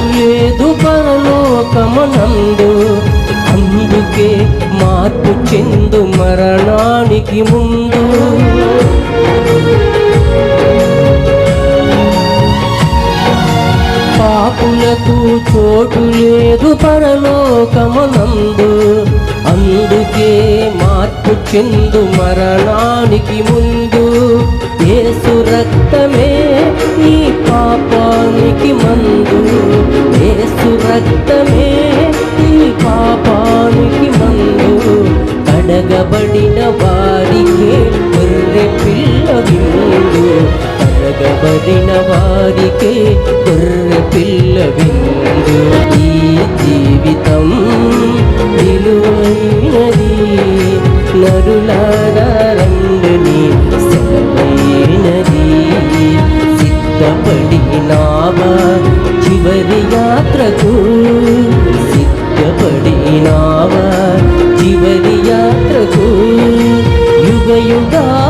లేదు పరలోకమనందు. అందుకే మార్పు చెందు మరణానికి ముందు. పాపులకు చోటు లేదు పరలోకమనందు. అందుకే మార్పు చెందు మరణానికి ముందు. యేసు రక్తమే కడగబడిన వారికే గొర్రె పిల్ల విందు కడగబడిన వారికే గొర్రె పిల్ల విందు ఈ జీవితం విలువైనది. నరులారా రండుని సెలవైనది సిద్ధపడినావా చివరి యాత్రకు. సిద్ధపడినావా చివరి యాత్రకు. you go